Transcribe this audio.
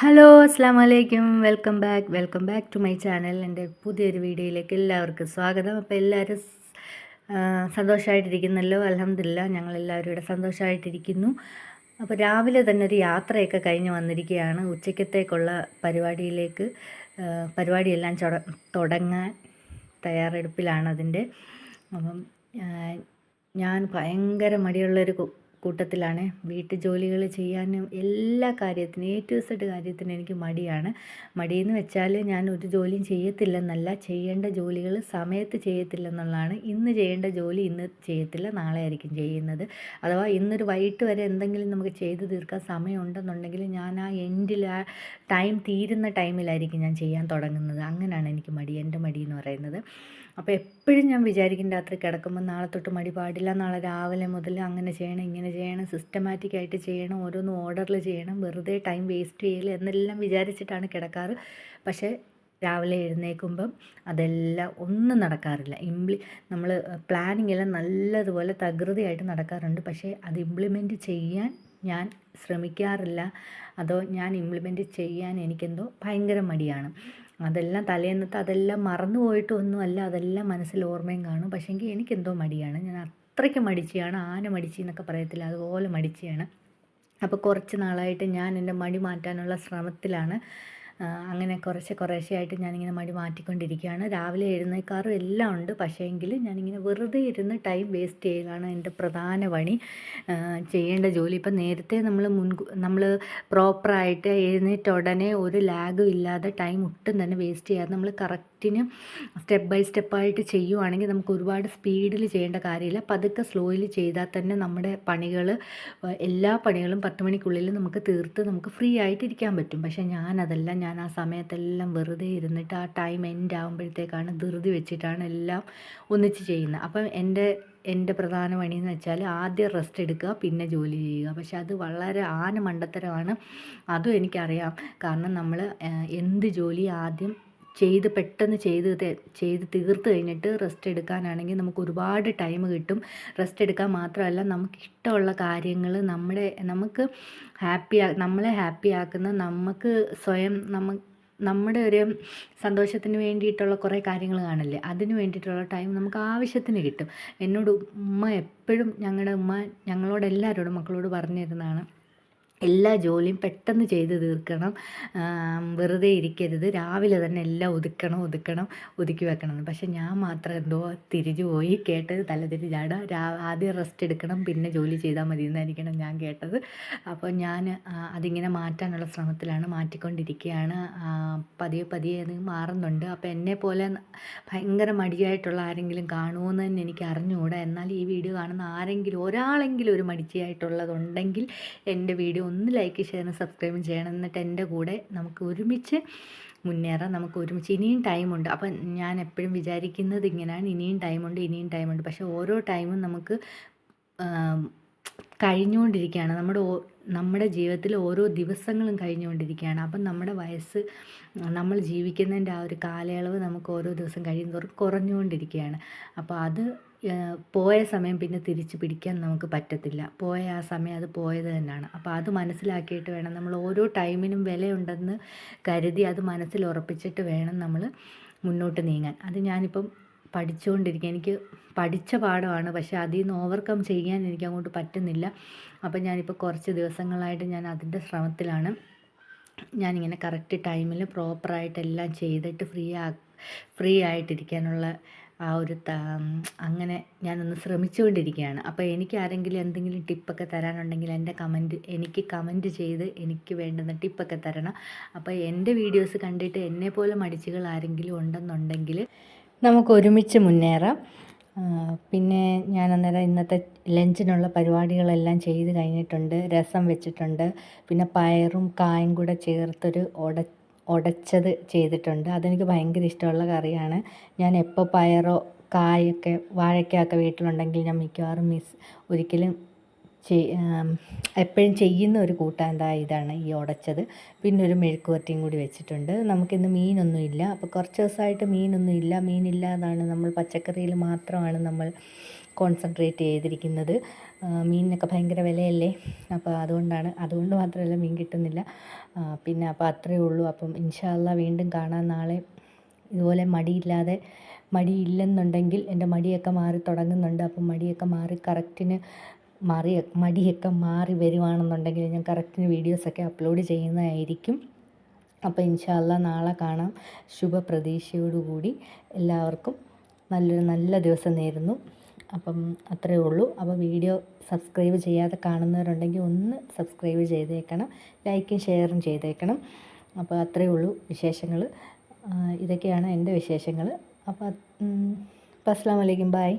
Hello അസ്സാം വലൈക്കും welcome back. Welcome back to my channel. എന്റെ പുതിയൊരു വീഡിയോയിലേക്ക് എല്ലാവർക്കും സ്വാഗതം. അപ്പോൾ എല്ലാവരും സന്തോഷമായിട്ടിരിക്കുന്നല്ലോ അലഹമില്ല ഞങ്ങളെല്ലാവരും ഇവിടെ സന്തോഷമായിട്ടിരിക്കുന്നു അപ്പോൾ രാവിലെ തന്നെ ഒരു യാത്രയൊക്കെ കഴിഞ്ഞ് വന്നിരിക്കുകയാണ്. ഉച്ചയ്ക്കത്തേക്കുള്ള പരിപാടിയിലേക്ക് പരിപാടിയെല്ലാം ചൊട തുടങ്ങാൻ തയ്യാറെടുപ്പിലാണ് അതിന്റെ അപ്പം ഞാൻ ഭയങ്കര മടിയുള്ളൊരു കൂട്ടത്തിലാണ് വീട്ടു ജോലികൾ ചെയ്യാനും എല്ലാ കാര്യത്തിനും എ ടു സെഡ് കാര്യത്തിനും എനിക്ക് മടിയാണ്. മടിയെന്ന് വെച്ചാൽ ഞാൻ ഒരു ജോലിയും ചെയ്യത്തില്ലെന്നല്ല ചെയ്യേണ്ട ജോലികൾ സമയത്ത് ചെയ്യത്തില്ലെന്നുള്ളതാണ്. ഇന്ന് ചെയ്യേണ്ട ജോലി ഇന്ന് ചെയ്യത്തില്ല നാളെ ആയിരിക്കും ചെയ്യുന്നത്. അഥവാ ഇന്നൊരു വൈകിട്ട് വരെ എന്തെങ്കിലും നമുക്ക് ചെയ്തു തീർക്കാൻ സമയമുണ്ടെന്നുണ്ടെങ്കിൽ ഞാൻ ആ എൻഡിൽ ആ ടൈം തീരുന്ന ടൈമിലായിരിക്കും ഞാൻ ചെയ്യാൻ തുടങ്ങുന്നത്. അങ്ങനെയാണ് എനിക്ക് മടി എന്റെ മടി എന്ന് പറയുന്നത്. അപ്പോൾ എപ്പോഴും ഞാൻ വിചാരിക്കും രാത്രി കിടക്കുമ്പോൾ നാളെ തൊട്ട് മടി പാടില്ല നാളെ രാവിലെ മുതൽ അങ്ങനെ ചെയ്യണം ഇങ്ങനെ ചെയ്യണം സിസ്റ്റമാറ്റിക്കായിട്ട് ചെയ്യണം ഓരോന്ന് ഓർഡറിൽ ചെയ്യണം വെറുതെ ടൈം വേസ്റ്റ് ചെയ്യൽ എന്നെല്ലാം വിചാരിച്ചിട്ടാണ് കിടക്കാറ്. പക്ഷേ രാവിലെ എഴുന്നേൽക്കുമ്പം അതെല്ലാം ഒന്നും നടക്കാറില്ല. ഇംപ്ലി നമ്മൾ പ്ലാനിങ് എല്ലാം നല്ലതുപോലെ തകൃതിയായിട്ട് നടക്കാറുണ്ട്. പക്ഷേ അത് ഇംപ്ലിമെന്റ് ചെയ്യാൻ ഞാൻ ശ്രമിക്കാറില്ല. അതോ ഞാൻ ഇംപ്ലിമെന്റ് ചെയ്യാൻ എനിക്കെന്തോ ഭയങ്കര മടിയാണ്. അതെല്ലാം തലേന്നത്തെ അതെല്ലാം മറന്നു പോയിട്ടൊന്നുമല്ല അതെല്ലാം മനസ്സിൽ ഓർമ്മയും കാണും. പക്ഷേങ്കിൽ എനിക്കെന്തോ മടിയാണ്. ഞാൻ അത്രയ്ക്ക് മടിച്ചിയാണ് ആന മടിച്ചി എന്നൊക്കെ പറയത്തില്ല അതുപോലെ മടിച്ചിയാണ് അപ്പോൾ കുറച്ച് നാളായിട്ട് ഞാൻ എന്റെ മടി മാറ്റാനുള്ള ശ്രമത്തിലാണ്. അങ്ങനെ കുറച്ച് കുറേശ്ശെയായിട്ട് ഞാനിങ്ങനെ മടി മാറ്റിക്കൊണ്ടിരിക്കുകയാണ്. രാവിലെ എഴുന്നേക്കാറും എല്ലാം ഉണ്ട് പക്ഷേ പക്ഷേങ്കിൽ ഞാനിങ്ങനെ വെറുതെ ഇരുന്ന് ടൈം വേസ്റ്റ് ചെയ്യലാണ് എന്റെ പ്രധാന പണി. ചെയ്യേണ്ട ജോലി. ഇപ്പം നേരത്തെ നമ്മൾ മുൻകൂ നമ്മൾ പ്രോപ്പറായിട്ട് എഴുന്നേറ്റ ഉടനെ ഒരു ലാഗും ഇല്ലാതെ ടൈം ഒട്ടും തന്നെ വേസ്റ്റ് ചെയ്യാതെ നമ്മൾ കറക്റ്റിന് സ്റ്റെപ്പ് ബൈ സ്റ്റെപ്പായിട്ട് ചെയ്യുവാണെങ്കിൽ നമുക്ക് ഒരുപാട് സ്പീഡിൽ ചെയ്യേണ്ട കാര്യമില്ല. പതുക്കെ സ്ലോയിൽ ചെയ്താൽ തന്നെ നമ്മുടെ പണികൾ എല്ലാ പണികളും പത്ത് മണിക്കുള്ളിൽ നമുക്ക് തീർത്ത് നമുക്ക് ഫ്രീ ആയിട്ട് ഇരിക്കാൻ പറ്റും. പക്ഷേ ഞാനതല്ല. ഞാൻ ആ സമയത്തെല്ലാം വെറുതെ ഇരുന്നിട്ട് ആ ടൈം എൻഡ് ആകുമ്പോഴത്തേക്കാണ് ധൃതി വെച്ചിട്ടാണ് എല്ലാം ഒന്നിച്ച് ചെയ്യുന്നത്. അപ്പം എന്റെ എന്റെ പ്രധാന പണി എന്ന് വെച്ചാൽ ആദ്യം റെസ്റ്റ് എടുക്കുക പിന്നെ ജോലി ചെയ്യുക. പക്ഷെ അത് വളരെ ആന മണ്ടത്തരമാണ് അതും എനിക്കറിയാം. കാരണം നമ്മൾ എന്ത് ജോലി ആദ്യം ചെയ്ത് പെട്ടെന്ന് ചെയ്ത് ചെയ്ത് തീർത്ത് കഴിഞ്ഞിട്ട് റെസ്റ്റ് എടുക്കാനാണെങ്കിൽ നമുക്ക് ഒരുപാട് ടൈം കിട്ടും. റെസ്റ്റ് എടുക്കാൻ മാത്രമല്ല നമുക്ക് ഇഷ്ടമുള്ള കാര്യങ്ങൾ നമ്മുടെ നമുക്ക് ഹാപ്പി നമ്മളെ ഹാപ്പി ആക്കുന്ന നമുക്ക് സ്വയം നമ്മ നമ്മുടെ ഒരു സന്തോഷത്തിന് വേണ്ടിയിട്ടുള്ള കുറേ കാര്യങ്ങൾ കാണില്ലേ? അതിന് വേണ്ടിയിട്ടുള്ള ടൈം നമുക്ക് ആവശ്യത്തിന് കിട്ടും. എന്നോട് ഉമ്മ എപ്പോഴും ഞങ്ങളുടെ ഉമ്മ ഞങ്ങളോട് എല്ലാവരോടും മക്കളോട് പറഞ്ഞു തരുന്നതാണ് എല്ലാ ജോലിയും പെട്ടെന്ന് ചെയ്ത് തീർക്കണം. വെറുതെ ഇരിക്കരുത്. രാവിലെ തന്നെ എല്ലാം ഒതുക്കണം ഒതുക്കണം ഒതുക്കി വെക്കണം. പക്ഷേ ഞാൻ മാത്രം എന്തോ തിരിച്ചു പോയി കേട്ടത് തലതിരിച്ചാണ് രാ ആദ്യം റെസ്റ്റ് എടുക്കണം പിന്നെ ജോലി ചെയ്താൽ മതി എന്നായിരിക്കണം ഞാൻ കേട്ടത്. അപ്പോൾ ഞാൻ അതിങ്ങനെ മാറ്റാനുള്ള ശ്രമത്തിലാണ് മാറ്റിക്കൊണ്ടിരിക്കുകയാണ്. പതിയെ പതിയെ അത് മാറുന്നുണ്ട്. അപ്പോൾ എന്നെ പോലെ ഭയങ്കര മടിയായിട്ടുള്ള ആരെങ്കിലും കാണുമെന്ന് തന്നെ എനിക്ക് അറിഞ്ഞുകൂടാ. എന്നാൽ ഈ വീഡിയോ കാണുന്ന ആരെങ്കിലും ഒരാളെങ്കിലും ഒരു മടിച്ചിയായിട്ടുള്ളതുണ്ടെങ്കിൽ എന്റെ വീഡിയോ ഒന്ന് ലൈക്ക് ഷെയറും സബ്സ്ക്രൈബും ചെയ്യണം. എന്നിട്ട് എന്റെ കൂടെ നമുക്ക് ഒരുമിച്ച് മുന്നേറാം നമുക്ക് ഒരുമിച്ച് ഇനിയും ടൈമുണ്ട് അപ്പം ഞാൻ എപ്പോഴും വിചാരിക്കുന്നത് ഇങ്ങനെയാണ് ഇനിയും ടൈമുണ്ട് ഇനിയും ടൈമുണ്ട് പക്ഷേ ഓരോ ടൈമും നമുക്ക് കഴിഞ്ഞുകൊണ്ടിരിക്കുകയാണ്. നമ്മുടെ നമ്മുടെ ജീവിതത്തിൽ ഓരോ ദിവസങ്ങളും കഴിഞ്ഞുകൊണ്ടിരിക്കുകയാണ്. അപ്പം നമ്മുടെ വയസ്സ് നമ്മൾ ജീവിക്കുന്നതിന്റെ ആ ഒരു കാലയളവ് നമുക്ക് ഓരോ ദിവസം കഴിയുന്നതോറും കുറഞ്ഞുകൊണ്ടിരിക്കുകയാണ്. അപ്പോൾ അത് പോയ സമയം പിന്നെ തിരിച്ചു പിടിക്കാൻ നമുക്ക് പറ്റത്തില്ല. പോയ ആ സമയം അത് പോയത് തന്നെയാണ്. അപ്പോൾ അത് മനസ്സിലാക്കിയിട്ട് വേണം നമ്മൾ ഓരോ ടൈമിനും വിലയുണ്ടെന്ന് കരുതി അത് മനസ്സിൽ ഉറപ്പിച്ചിട്ട് വേണം നമ്മൾ മുന്നോട്ട് നീങ്ങാൻ. അത് ഞാനിപ്പം പഠിച്ചുകൊണ്ടിരിക്കുക. എനിക്ക് പഠിച്ച പാഠമാണ്. പക്ഷേ അതിൽ നിന്ന് ഓവർകം ചെയ്യാൻ എനിക്ക് അങ്ങോട്ട് പറ്റുന്നില്ല. അപ്പം ഞാനിപ്പോൾ കുറച്ച് ദിവസങ്ങളായിട്ട് ഞാൻ അതിന്റെ ശ്രമത്തിലാണ്. ഞാനിങ്ങനെ കറക്റ്റ് ടൈമിൽ പ്രോപ്പറായിട്ട് എല്ലാം ചെയ്തിട്ട് ഫ്രീ ആ ഫ്രീ ആയിട്ടിരിക്കാനുള്ള ആ ഒരു അങ്ങനെ ഞാനൊന്ന് ശ്രമിച്ചുകൊണ്ടിരിക്കുകയാണ്. അപ്പോൾ എനിക്ക് ആരെങ്കിലും എന്തെങ്കിലും ടിപ്പൊക്കെ തരാനുണ്ടെങ്കിൽ എന്റെ കമന്റ് എനിക്ക് കമന്റ് ചെയ്ത് എനിക്ക് വേണ്ടുന്ന ടിപ്പൊക്കെ തരണം. അപ്പോൾ എന്റെ വീഡിയോസ് കണ്ടിട്ട് എന്നെപ്പോലെ മടിച്ചുകൾ ആരെങ്കിലും ഉണ്ടെന്നുണ്ടെങ്കിൽ നമുക്ക് ഒരുമിച്ച് മുന്നേറാം പിന്നെ ഞാൻ അന്നേരം ഇന്നത്തെ ലഞ്ചിനുള്ള പരിപാടികളെല്ലാം ചെയ്ത് കഴിഞ്ഞിട്ടുണ്ട്. രസം വെച്ചിട്ടുണ്ട്. പിന്നെ പയറും കായും കൂടെ ചേർത്തൊരു ഉട ഉടച്ചത് ചെയ്തിട്ടുണ്ട്. അതെനിക്ക് ഭയങ്കര ഇഷ്ടമുള്ള കറിയാണ്. ഞാൻ എപ്പോൾ പയറോ കായൊക്കെ വാഴയ്ക്കൊക്കെ വീട്ടിലുണ്ടെങ്കിൽ ഞാൻ മിക്കവാറും മിസ് ഒരിക്കലും എപ്പോഴും ചെയ്യുന്ന ഒരു കൂട്ടാൻ എന്താ ഇതാണ് ഈ ഉടച്ചത് പിന്നെ ഒരു മെഴുക്ക് കൂടി വെച്ചിട്ടുണ്ട്. നമുക്കിന്ന് മീനൊന്നും ഇല്ല. അപ്പോൾ കുറച്ച് ദിവസമായിട്ട് മീനൊന്നും ഇല്ല. മീനില്ലാതാണ് നമ്മൾ പച്ചക്കറിയിൽ മാത്രമാണ് നമ്മൾ കോൺസെൻട്രേറ്റ് ചെയ്തിരിക്കുന്നത്. മീനിനൊക്കെ ഭയങ്കര വിലയല്ലേ? അപ്പോൾ അതുകൊണ്ടാണ്. അതുകൊണ്ട് മാത്രമല്ല മീൻ കിട്ടുന്നില്ല. പിന്നെ അപ്പോൾ അത്രയേ ഉള്ളൂ. അപ്പം ഇൻഷാല്ല വീണ്ടും കാണാൻ നാളെ. ഇതുപോലെ മടിയില്ലാതെ മടിയില്ലെന്നുണ്ടെങ്കിൽ എന്റെ മടിയൊക്കെ മാറി തുടങ്ങുന്നുണ്ട്. അപ്പം മടിയൊക്കെ മാറി കറക്റ്റിന് മാറി മടിയൊക്കെ മാറി വരുവാണെന്നുണ്ടെങ്കിൽ ഞാൻ കറക്റ്റിന് വീഡിയോസൊക്കെ അപ്ലോഡ് ചെയ്യുന്നതായിരിക്കും. അപ്പോൾ ഇൻഷാല്ല നാളെ കാണാം. ശുഭപ്രതീക്ഷയോടുകൂടി എല്ലാവർക്കും നല്ലൊരു നല്ല ദിവസം നേരുന്നു. അപ്പം അത്രയേ ഉള്ളൂ. അപ്പോൾ വീഡിയോ സബ്സ്ക്രൈബ് ചെയ്യാതെ കാണുന്നവരുണ്ടെങ്കിൽ ഒന്ന് സബ്സ്ക്രൈബ് ചെയ്തേക്കണം. ലൈക്കും ഷെയറും ചെയ്തേക്കണം. അപ്പോൾ അത്രയേ ഉള്ളൂ വിശേഷങ്ങൾ. ഇതൊക്കെയാണ് എന്റെ വിശേഷങ്ങൾ. അപ്പോൾ അപ്പം അസ്സാം വലൈക്കും ബായ്